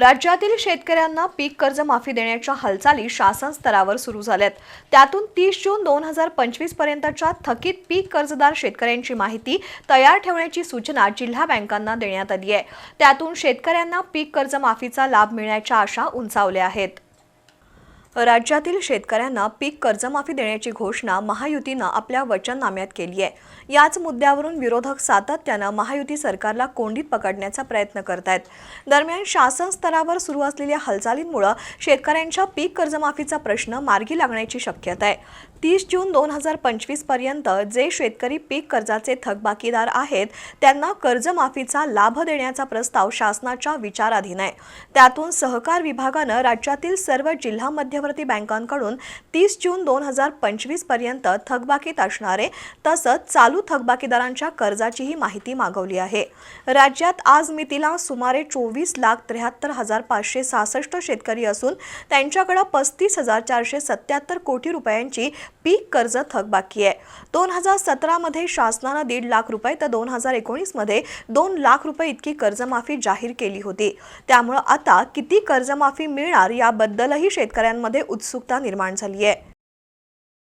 राज्यातील शेतकऱ्यांना पीक कर्ज माफी देण्याच्या हालचाली शासन स्तरावर सुरू झाल्यात. त्यातून तीस जून दोन हजार पंचवीस पर्यंतच्या थकीत पीक कर्जदार शेतकऱ्यांची माहिती तयार ठेवण्याची सूचना जिल्हा बँकांना देण्यात आली आहे. त्यातून शेतकऱ्यांना पीक कर्ज माफीचा लाभ मिळण्याच्या आशा उंचावल्या आहेत. राज्यातील शेतकऱ्यांना पीक कर्जमाफी देण्याची घोषणा महायुतीनं आपल्या वचननाम्यात केली आहे. याच मुद्द्यावरून विरोधक सातत्यानं महायुती सरकारला कोंडीत पकडण्याचा प्रयत्न करत आहेत दरम्यान शासन स्तरावर सुरू असलेल्या हालचालींमुळे शेतकऱ्यांच्या पीक कर्जमाफीचा प्रश्न मार्गी लागण्याची शक्यता आहे. तीस जून दोन हजार पंचवीसपर्यंत जे शेतकरी पीक कर्जाचे थकबाकीदार आहेत त्यांना कर्जमाफीचा लाभ देण्याचा प्रस्ताव शासनाच्या विचाराधीन आहे. त्यातून सहकार विभागानं राज्यातील सर्व जिल्हा मध्यवर्ती बँकांकडून तीस जून दोन हजार पंचवीसपर्यंत थकबाकीत असणारे तसंच चालू थकबाकीदारांच्या कर्जाचीही माहिती मागवली आहे. राज्यात आज मितीला सुमारे चोवीस लाख त्र्याहत्तर हजार पाचशे सहासष्ट शेतकरी असून त्यांच्याकडे पस्तीस हजार चारशे सत्याहत्तर कोटी रुपयांची पीक कर्ज थकबाकी आहे. दोन हजार सतरामध्ये शासनानं दीड लाख रुपये तर दोन हजार एकोणीसमध्ये दोन लाख रुपये इतकी कर्जमाफी जाहीर केली होती. त्यामुळं आता किती कर्जमाफी मिळणार याबद्दलही शेतकऱ्यांमध्ये उत्सुकता निर्माण झाली आहे.